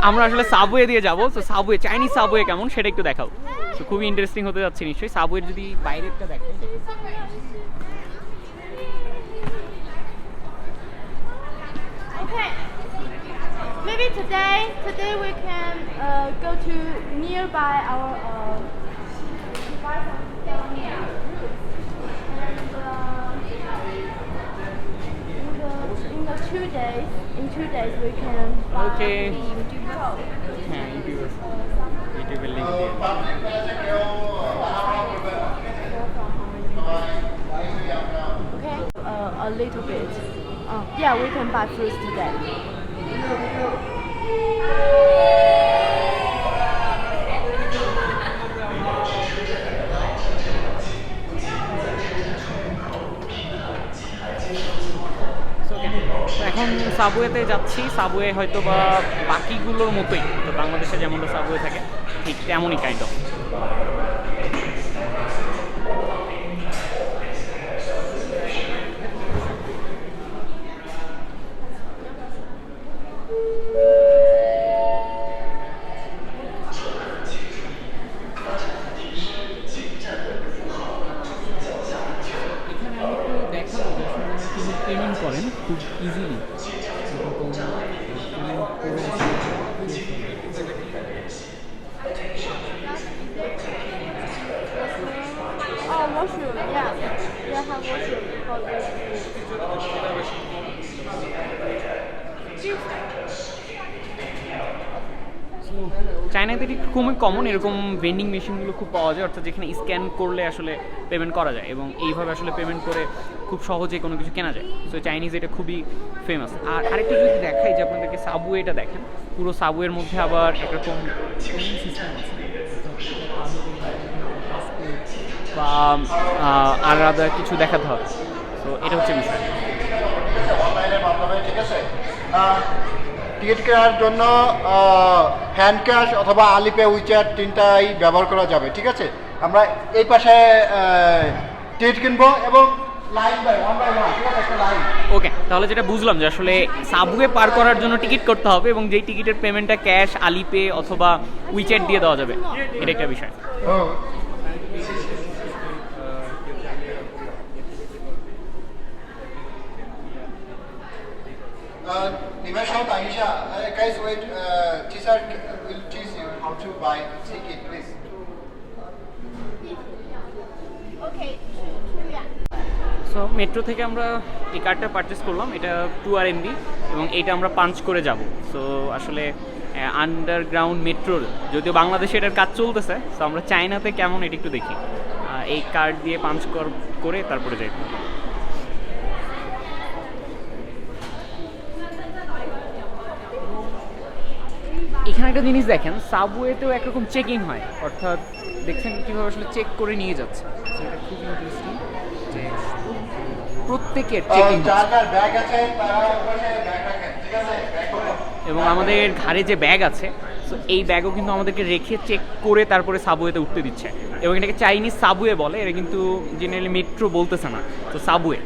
আমরা আসলে সাবওয়ে দিয়ে যাব তো সাবওয়ে চাইনিজ সাবওয়ে কেমন সেটা একটু দেখাও খুবই ইন্টারেস্টিং হতে যাচ্ছে নিশ্চয়ই সাবওয়ের যদি বাইরেরটা দেখাই today, today we can uh, go to nearby our uh, in, the, in the two days, in two days we can buy okay. the YouTube. Will. Okay, uh, a little bit. Uh, yeah, we can buy fruits today. এখন সাবওয়েতে যাচ্ছি। Subway হয়তো বা বাকিগুলোর মতোই। তো বাংলাদেশে যেমনটা subway থাকে, ঠিক তেমনই কাইন্ড অফ পেমেন্ট করেন খুব ইজিলি mushroom. Yeah. চায়নাতে খুবই কমন এরকম ভেন্ডিং মেশিনগুলো খুব পাওয়া যায়, অর্থাৎ যেখানে স্ক্যান করলে আসলে পেমেন্ট করা যায় এবং এইভাবে আসলে পেমেন্ট করে খুব সহজে কোনো কিছু কেনা যায়। সো চাইনিজ এটা খুবই ফেমাস আর আরেকটা যদি দেখাই যে আপনাদেরকে সাবওয়েটা দেখেন, পুরো সাবওয়ের মধ্যে আবার একরকম সিস্টেম বা আলাদা কিছু দেখাতে হবে। তো এটা হচ্ছে বিষয়। ঠিক আছে টিকিট কেনার জন্য হ্যান্ড ক্যাশ অথবা আলিপে উইচ্যাট তিনটাই ব্যবহার করা যাবে, ঠিক আছে? আমরা এই পাশে টিকিট কিনবো এবং ওকে তাহলে যেটা বুঝলাম যে আসলে সাবওয়ে পার করার জন্য টিকিট করতে হবে এবং যেই টিকিটের পেমেন্টটা ক্যাশ আলিপে অথবা উইচ্যাট দিয়ে দেওয়া যাবে এটা একটা বিষয়। Uh, Nimesha, Taisha, uh, guys, wait. Uh, teacher will teach you how to buy ticket, please. Okay. two- Yeah. So metro থেকে আমরা এই কার্ডটা পারচেস করলাম। এটা টু আর এমবি এবং এইটা আমরা পাঞ্চ করে যাব। সো আসলে আন্ডারগ্রাউন্ড মেট্রোর যদিও বাংলাদেশে এটার কাজ চলতেছে সো আমরা চায়নাতে কেমন এটা একটু দেখি। এই কার্ড দিয়ে পাঞ্চ করে তারপরে যাই। এখানে একটা জিনিস দেখেন সাবওয়েতেও একরকম চেকিং হয়। অর্থাৎ, দেখছেন কীভাবে আসলে চেক করে নিয়ে যাচ্ছে। খুব ইন্টারেস্টিং প্রত্যেকের চেকিং এবং আমাদের ঘাড়ে যে ব্যাগ আছে তো এই ব্যাগও কিন্তু আমাদেরকে রেখে চেক করে তারপরে সাবওয়েতে উঠতে দিচ্ছে। এবং এটাকে চাইনিজ সাবওয়ে বলে এটা কিন্তু জেনারেলি মেট্রো বলতেছে না। তো সাবওয়ে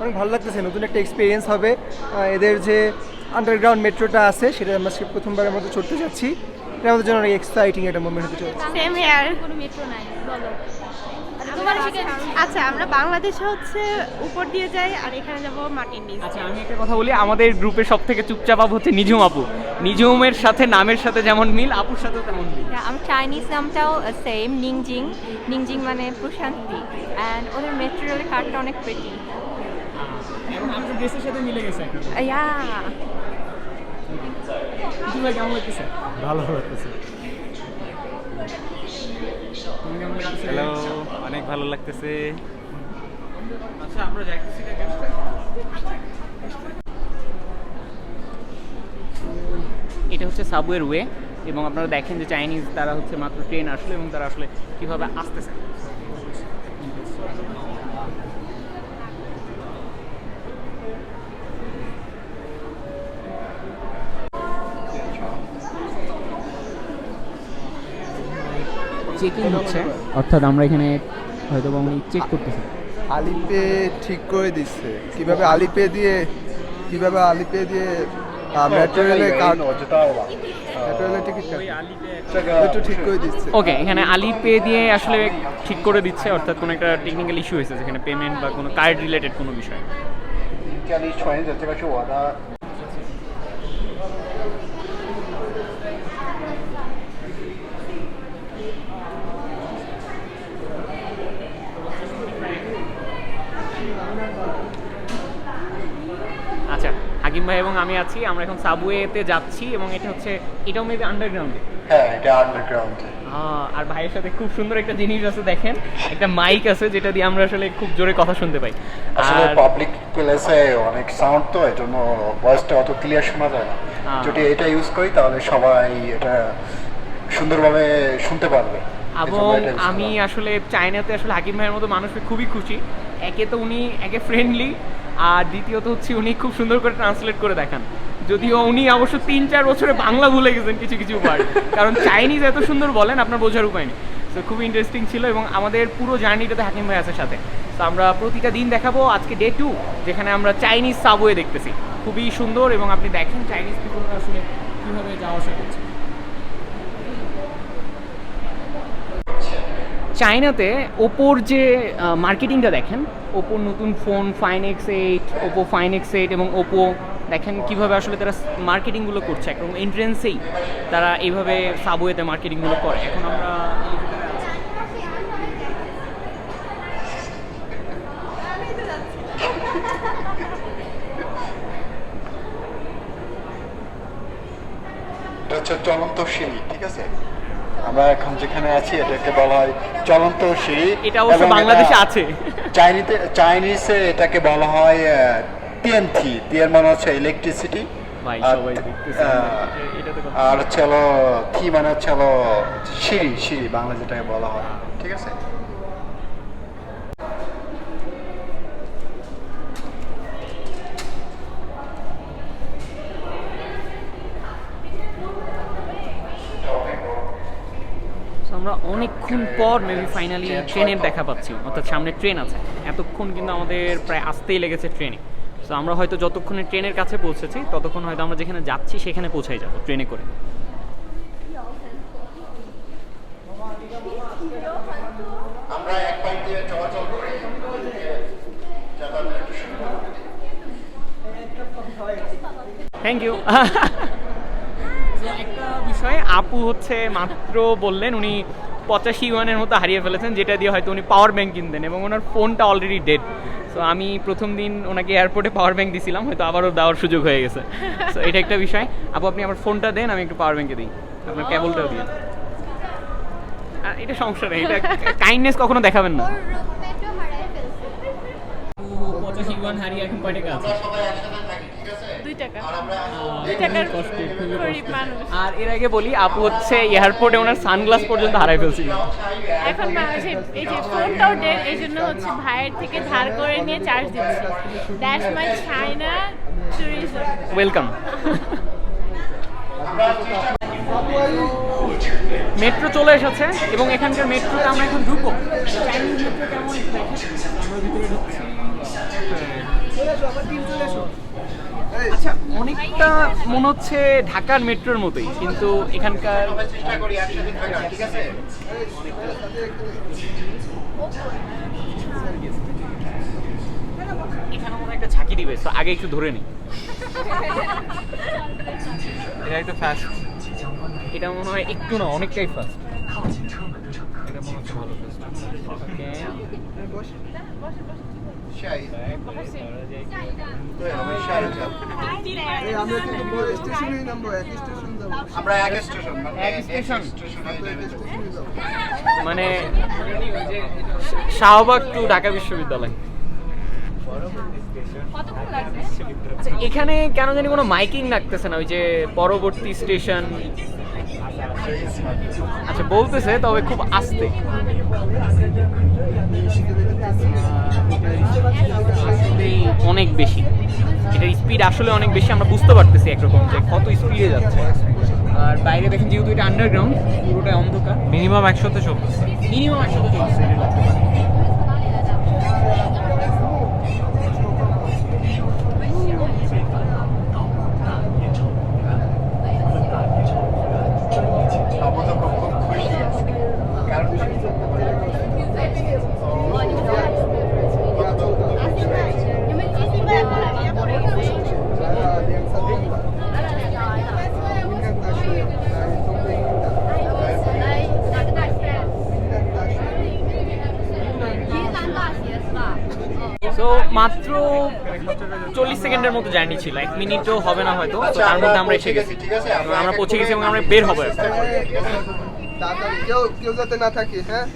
অনেক ভালো লাগতেছে নতুন একটা এক্সপিরিয়েন্স হবে। এদের যে আন্ডারগ্রাউন্ড মেট্রোটা আছে সেটা আমরা প্রথমবারের মতো চড়তে যাচ্ছি। এটা আমাদের জন্য অনেক এক্সাইটিং একটা মোমেন্ট হতে চলেছে। সেম. কোনো মেট্রো নাই বলো। তোমার আচ্ছা আমরা বাংলাদেশে হচ্ছে উপর দিয়ে যাই আর এখানে যাব মাটির নিচ আচ্ছা আমি একটা কথা বলি আমাদের গ্রুপের সব থেকে চুপচাপ আপু হচ্ছে নিজুম আপু নিজুমের সাথে নামের সাথে যেমন মিল আপুর সাথেও তেমন মিল। আমার চাইনিজ নামটাও সেম নিংজিং নিংজিং মানে প্রশান্তি। অ্যান্ড ওদের মেট্রো রেলের কার্ডটা অনেক ড্রেসের সাথে মিলে গেছে ইয়া কেমন লাগতেছে? ভালো লাগতেছে। হ্যালো অনেক ভালো লাগতেছে। আচ্ছা আমরা যাইতেছি এটা হচ্ছে সাবওয়ের ওয়ে এবং আপনারা দেখেন যে চাইনিজ তারা হচ্ছে মাত্র ট্রেন আসলে এবং তারা আসলে কীভাবে আসতেছে। চেকিং হচ্ছে। অর্থাৎ আমরা এখানে হয়তো বা উনি চেক করতেছি আলিপে ঠিক করে দিচ্ছে। কীভাবে আলিপে দিয়ে কীভাবে আলিপে দিয়ে মেট্রো রেলে কার্ড মেট্রো রেলের টিকিট একটু ঠিক করে দিচ্ছে। ওকে এখানে আলি পে দিয়ে আসলে ঠিক করে দিচ্ছে অর্থাৎ কোনো একটা টেকনিক্যাল ইস্যু হয়েছে যেখানে পেমেন্ট বা কোনো কার্ড রিলেটেড কোনো বিষয়। ভাই এবং আমি আছি আমরা এখন সাবওয়েতে যাচ্ছি এবং এটা হচ্ছে এটাও মেবি আন্ডারগ্রাউন্ডে হ্যাঁ এটা আন্ডারগ্রাউন্ড আর ভাইয়ের সাথে খুব সুন্দর একটা জিনিস আছে দেখেন একটা মাইক আছে যেটা দিয়ে আমরা আসলে খুব জোরে কথা শুনতে পাই। আসলে পাবলিক প্লেসে অনেক সাউন্ড তো এই জন্য ভয়েসটা অত ক্লিয়ার শোনা যায় না। যদি এটা ইউজ করি তাহলে সবাই এটা সুন্দরভাবে শুনতে পারবে। এবং আমি আসলে চায়নাতে আসলে হাকিম ভাইয়ের মতো মানুষকে খুবই খুশি। একে তো উনি একে ফ্রেন্ডলি আর দ্বিতীয়ত হচ্ছে উনি খুব সুন্দর করে ট্রান্সলেট করে দেখান। যদিও উনি অবশ্য তিন চার বছরে বাংলা ভুলে গেছেন কিছু কিছু ওয়ার্ড কারণ চাইনিজ এত সুন্দর বলেন, আপনার বোঝার উপায় নেই। তো খুবই ইন্টারেস্টিং ছিল এবং আমাদের পুরো জার্নিটাতে হাকিম ভাই আছে সাথে। তো আমরা প্রতিটা দিন দেখাবো আজকে ডে টু যেখানে আমরা চাইনিজ সাবওয়ে দেখতেছি। খুবই সুন্দর এবং আপনি দেখেন চাইনিজ পিপলরা আসলে কীভাবে যাওয়া আসা করছে। চায়নাতে ওপোর যে মার্কেটিংটা দেখেন, ওপোর নতুন phone find X eight Oppo find X eight এবং ওপো, দেখেন কীভাবে আসলে তারা মার্কেটিংগুলো করছে। একদম এন্ট্রেন্সেই তারা এইভাবে সাবওয়েতে মার্কেটিংগুলো করে। এখন আমরা হচ্ছে চলন্ত সিঁড়ি, ঠিক আছে? আমরা এখন যেখানে আছি এটাকে বলা হয় চলন্ত সিঁড়ি এটা অবশ্য বাংলাদেশে আছে। চাইনিতে চাইনিজে এটাকে বলা হয় টিএনথি। টিএন মানে হচ্ছে ইলেকট্রিসিটি আর হচ্ছে হলো থি মানে হচ্ছে হলো সিঁড়ি সিঁড়ি বাংলা যেটাকে বলা হয়। ঠিক আছে? আমরা অনেকক্ষণ পর মেবি ফাইনালি ট্রেনের দেখা পাচ্ছি। অর্থাৎ সামনে ট্রেন আছে। এতক্ষণ কিন্তু আমাদের প্রায় আসতেই লেগেছে ট্রেনে তো আমরা হয়তো যতক্ষণে ট্রেনের কাছে পৌঁছেছি ততক্ষণ হয়তো আমরা যেখানে যাচ্ছি সেখানে পৌঁছাই যাব ট্রেনে করে। আমরা এক দিয়ে চলাচল। থ্যাংক ইউ আপু হচ্ছে মাত্র বললেন উনি পঁচাশি ওয়ানের মতো হারিয়ে ফেলেছেন যেটা দিয়ে হয়তো উনি পাওয়ার ব্যাংক কিনতেন এবং ওনার ফোনটা অলরেডি ডেড সো আমি প্রথম দিন ওনাকে এয়ারপোর্টে পাওয়ার ব্যাংক দিছিলাম হয়তো আবারও দেওয়ার সুযোগ হয়ে গেছে। সো এটা একটা বিষয়। আপু আপনি আমার ফোনটা দেন আমি একটু পাওয়ার ব্যাংকে দিই। আপনার কেবলটাও দিন এটা সমস্যা নেই এটা কাইন্ডনেস কখনো দেখাবেন না। পঁচাশি হারিয়ে এখন কয় টাকা আছে দুই টাকা। আর দুই টাকার গরিব মানুষ। আর এর আগে বলি আপু হচ্ছে এয়ারপোর্টে ওনার সানগ্লাস পর্যন্ত হারাই ফেলছিল। এখন বাংলাদেশে এই যে ফোনটাও ডেট এই জন্য হচ্ছে ভাইয়ের থেকে ধার করে নিয়ে চার্জ দিচ্ছি। That's my China tourism welcome metro চলে এসেছে এবং এখানকার মেট্রোতে আমরা এখন ঢুকবো। মেট্রো কেমন? আচ্ছা অনেকটা মনে হচ্ছে ঢাকার মেট্রোর মতোই কিন্তু এখানকার সবাই চেষ্টা করি একসাথে থাকার ঠিক আছে এখানে মনে একটা ঝাঁকি দিবে তো আগে একটু ধরে নিই এটা একটু ফাস্ট এটা মনে হয় একটু না অনেকটাই ফাস্ট এটা মনে হচ্ছে ভালো ফাস্ট ওকে শাহিদ আমি শাহিদ এই আমরা কিন্তু বড় স্টেশনেই নামবো এক স্টেশন যাব। আমরা এক স্টেশন মানে এক স্টেশন? মানে শাহবাগ টু ঢাকা বিশ্ববিদ্যালয়। আচ্ছা, এখানে কেন জানি কোনো মাইকিং লাগতেছে না ওই যে পরবর্তী স্টেশন। আচ্ছা বলতেছে তবে খুব আস্তে। আসলেই অনেক বেশি। এটার স্পিড আসলে অনেক বেশি আমরা বুঝতে পারতেছি একরকম যে কত স্পিডে যাচ্ছে। আর বাইরে দেখেন যেহেতু এটা আন্ডারগ্রাউন্ড পুরোটা অন্ধকার। মিনিমাম একশোতে চলতেছে। মিনিমাম একসাথে চলছে আমরা তো খুব খুব খুশি আজকে কারণ সো মাত্র চল্লিশ সেকেন্ডের মতো জার্নি ছিল। এক মিনিটও হবে না হয়তো। তার মধ্যে আমরা এসে গেছি। আমরা পৌঁছে গেছি এবং আমরা বের হব। কেউ কেউ যাতে না হ্যাঁ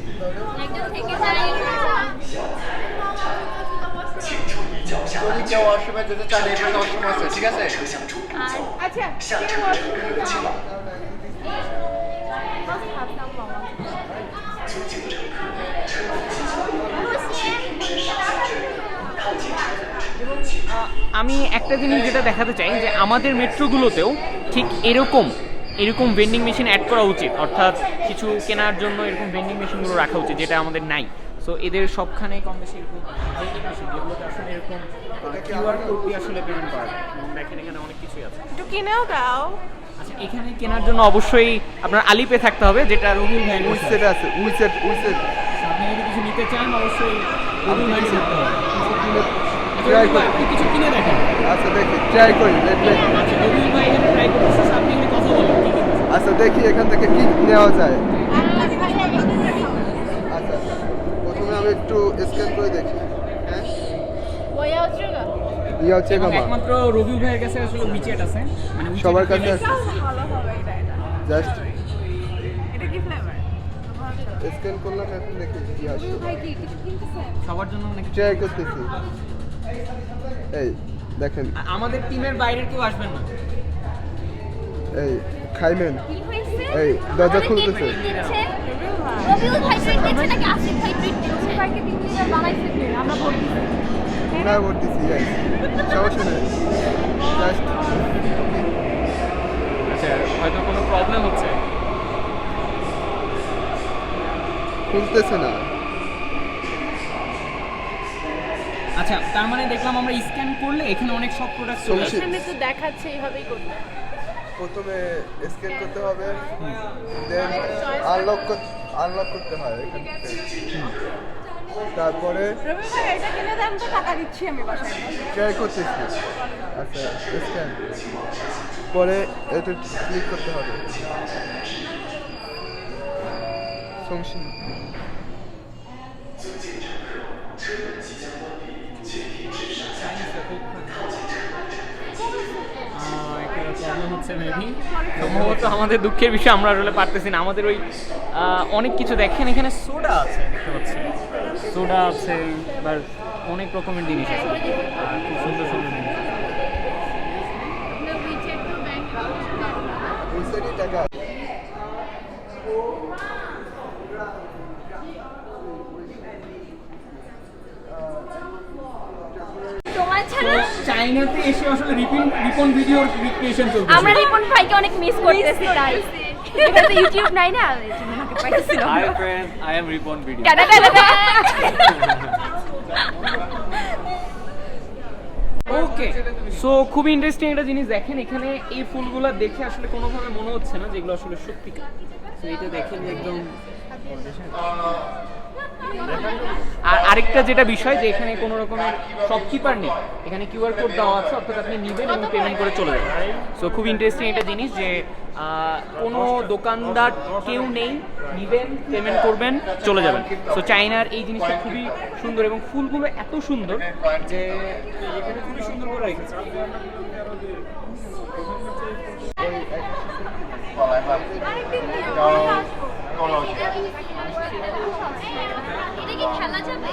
ঠিক আছে আমি একটা জিনিস যেটা দেখাতে চাই যে আমাদের মেট্রোগুলোতেও ঠিক এরকম এরকম ভেন্ডিং মেশিন অ্যাড করা উচিত। অর্থাৎ কিছু কেনার জন্য এরকম ভেন্ডিং মেশিনগুলো রাখা উচিত যেটা আমাদের নাই। সো এদের সবখানে কম বেশি এরকম ভেন্ডিং মেশিন যেগুলোতে আসলে এরকম কিউআর কোড দিয়ে আসলে পেমেন্ট করা যায়। দেখেন এখানে অনেক কিছুই আছে। একটু কিনেও দাও। আচ্ছা এখানে কেনার জন্য অবশ্যই আপনার আলিপে থাকতে হবে যেটা রবিউল ভাই। উইসেট আছে উইসেট উইসেট আপনি যদি কিছু নিতে চান অবশ্যই রবিউল ভাই থাকতে হবে। আচ্ছা, ট্রাই করি। কিছু কিনে দেখেন। আচ্ছা দেখি। ট্রাই করি আচ্ছা রবিউল ভাই এখানে ট্রাই করতেছে আপনি এখানে কথা বলেন আচ্ছা দেখি এখান থেকে কি নেওয়া যায়। আচ্ছা প্রথমে আমি একটু স্ক্যান করে দেখি। হ্যাঁ হচ্ছে আসলে আছে। মানে সবার কাছে জাস্ট স্ক্যান সবার জন্য অনেক ট্রাই এই দেখেন। আমাদের টিমের বাইরের কেউ আসবেন না। এই খাইমেন এই দরজা খুলতেছে। না করতেছি যাই সমস্যা নেই। আচ্ছা হয়তো কোনো প্রবলেম হচ্ছে? খুলতেছে না। আচ্ছা তার মানে দেখলাম আমরা স্ক্যান করলে এখানে অনেক সব প্রোডাক্ট চলে আসে। এখানে তো দেখাচ্ছে এইভাবেই করতে প্রথমে স্ক্যান করতে হবে দেন আনলক আনলক করতে হয় তারপরে রবি ভাই এটা কিনে দেন তো টাকা দিচ্ছি আমি বাসায় ট্রাই করতেছি আচ্ছা স্ক্যান পরে এটা ক্লিক করতে হবে। সংশী প্রবলেম হচ্ছে মেবি সম্ভবত আমাদের দুঃখের বিষয় আমরা আসলে পারতেছি না। আমাদের ওই অনেক কিছু দেখেন এখানে সোডা আছে দেখতে পাচ্ছি। সোডা আছে বা অনেক রকমের জিনিস আছে। খুব সুন্দর সুন্দর জিনিস আছে। ওই সাইডে টাকা তোমার ছাড়া চাইনাতে এসে আসলে রিপন রিপন ভিডিওর রিক্রিয়েশন চলছে। আমরা রিপন ভাইকে অনেক মিস করতেছি তাই। তো ইউটিউব নাই না? এই জন্য ওনাকে পাইতেছিলাম hi friend I am Ripon video tata টাটা টাটা। ওকে সো খুব ইন্টারেস্টিং একটা জিনিস দেখেন এখানে এই ফুলগুলো দেখে আসলে কোনোভাবে মনে হচ্ছে না যেগুলো আসলে সত্যিকার তো এটা দেখেন একদম আর আরেকটা যেটা বিষয় যে এখানে কোনো রকমের শপকিপার নেই এখানে কিউআর কোড দেওয়া আছে অর্থাৎ আপনি নেবেন এবং পেমেন্ট করে চলে যাবেন। সো খুব ইন্টারেস্টিং একটা জিনিস যে কোনো দোকানদার কেউ নেই নিবেন পেমেন্ট করবেন চলে যাবেন। সো চাইনার এই জিনিসটা খুবই সুন্দর এবং ফুলগুলো এত সুন্দর যে এখানে খুবই সুন্দর করে রেখেছে। খেলা যাবে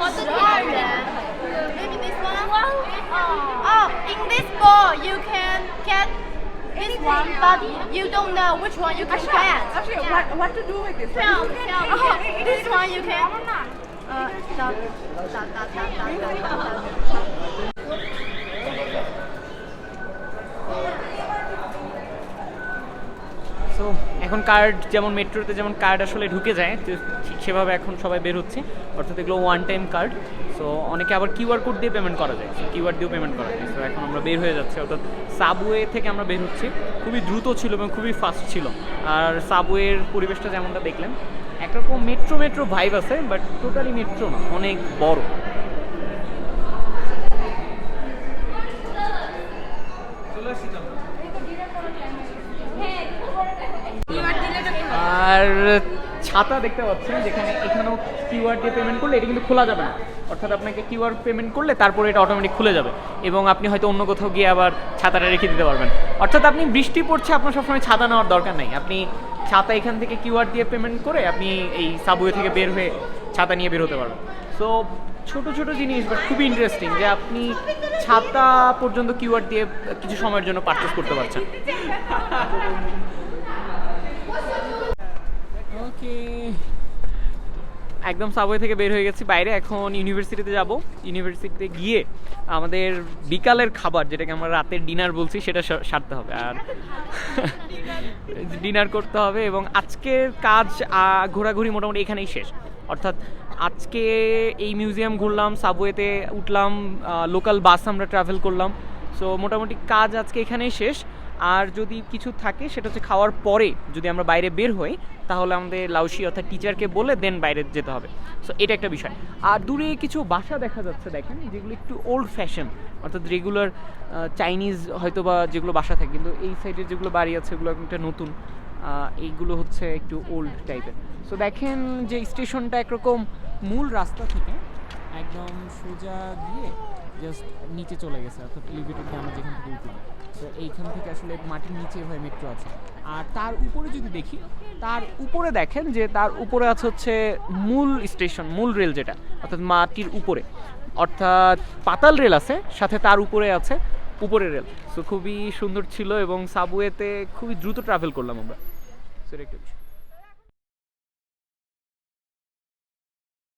কত Maybe this one. Oh, in this ball you can get this one, but you don't know which one you can get. Actually, what, what to do with this? Tell, tell. Oh, this one you can. Uh, da, da, da, da, da, da, da. এখন card যেমন মেট্রোতে যেমন card আসলে ঢুকে যায় সেভাবে এখন সবাই বের হচ্ছে। অর্থাৎ এগুলো ওয়ান টাইম কার্ড সো অনেকে আবার কিউআর কোড দিয়ে পেমেন্ট করা যায়। কিউআর দিয়েও পেমেন্ট করা যায়। সো এখন আমরা বের হয়ে যাচ্ছি। অর্থাৎ সাবওয়ে থেকে আমরা বের হচ্ছি। খুবই দ্রুত ছিল এবং খুবই ফাস্ট ছিল। আর সাবওয়ের পরিবেশটা যেমনটা দেখলেন, একরকম মেট্রো মেট্রো ভাইব আছে বাট টোটালি মেট্রো না, অনেক বড়। আর ছাতা দেখতে পাচ্ছেন যেখানে এখানেও কিউআর দিয়ে পেমেন্ট করলে এটা কিন্তু খোলা যাবে না। অর্থাৎ আপনাকে কিউআর পেমেন্ট করলে তারপরে এটা অটোমেটিক খুলে যাবে এবং আপনি হয়তো অন্য কোথাও গিয়ে আবার ছাতাটা রেখে দিতে পারবেন। অর্থাৎ আপনি বৃষ্টি পড়ছে, আপনার সবসময় ছাতা নেওয়ার দরকার নেই। আপনি ছাতা এখান থেকে কিউআর দিয়ে পেমেন্ট করে আপনি এই সাবওয়ে থেকে বের হয়ে ছাতা নিয়ে বের হতে পারবেন। সো ছোট ছোট জিনিস বাট খুবই ইন্টারেস্টিং যে আপনি ছাতা পর্যন্ত কিউআর দিয়ে কিছু সময়ের জন্য পারচেস করতে পারছেন। ওকে একদম সাবওয়ে থেকে বের হয়ে গেছি বাইরে। এখন ইউনিভার্সিটিতে যাব। ইউনিভার্সিটিতে গিয়ে আমাদের বিকালের খাবার, যেটাকে আমরা রাতের ডিনার বলছি, সেটা সারতে হবে। আর ডিনার করতে হবে এবং আজকের কাজ ঘোরাঘুরি মোটামুটি এখানেই শেষ। অর্থাৎ আজকে এই মিউজিয়াম ঘুরলাম সাবওয়েতে উঠলাম লোকাল বাস আমরা ট্রাভেল করলাম। সো মোটামুটি কাজ আজকে এখানেই শেষ। আর যদি কিছু থাকে, সেটা হচ্ছে খাওয়ার পরে যদি আমরা বাইরে বের হই, তাহলে আমাদের লাউসি অর্থাৎ টিচারকে বলে দেন বাইরে যেতে হবে। সো এটা একটা বিষয়। আর দূরে কিছু বাসা দেখা যাচ্ছে, দেখেন, যেগুলো একটু ওল্ড ফ্যাশন অর্থাৎ রেগুলার চাইনিজ হয়তো বা যেগুলো বাসা থাকে, কিন্তু এই সাইডের যেগুলো বাড়ি আছে ওগুলো একটা নতুন এইগুলো হচ্ছে একটু ওল্ড টাইপের সো দেখেন যে স্টেশনটা একরকম মূল রাস্তা থেকে একদম সোজা গিয়ে জাস্ট নিচে চলে গেছে, অর্থাৎ এলিভেটর দিয়ে আমরা যেখান থেকে উঠলাম। তো এইখান থেকে আসলে মাটির নিচে হয়ে মেট্রো আছে। আর তার উপরে যদি দেখি, তার উপরে দেখেন যে তার উপরে আছে হচ্ছে মূল স্টেশন মূল রেল যেটা, অর্থাৎ মাটির উপরে। অর্থাৎ পাতাল রেল আছে, সাথে তার উপরে আছে উপরে রেল সো খুবই সুন্দর ছিল এবং সাবওয়েতে খুবই দ্রুত ট্রাভেল করলাম আমরা। সেটা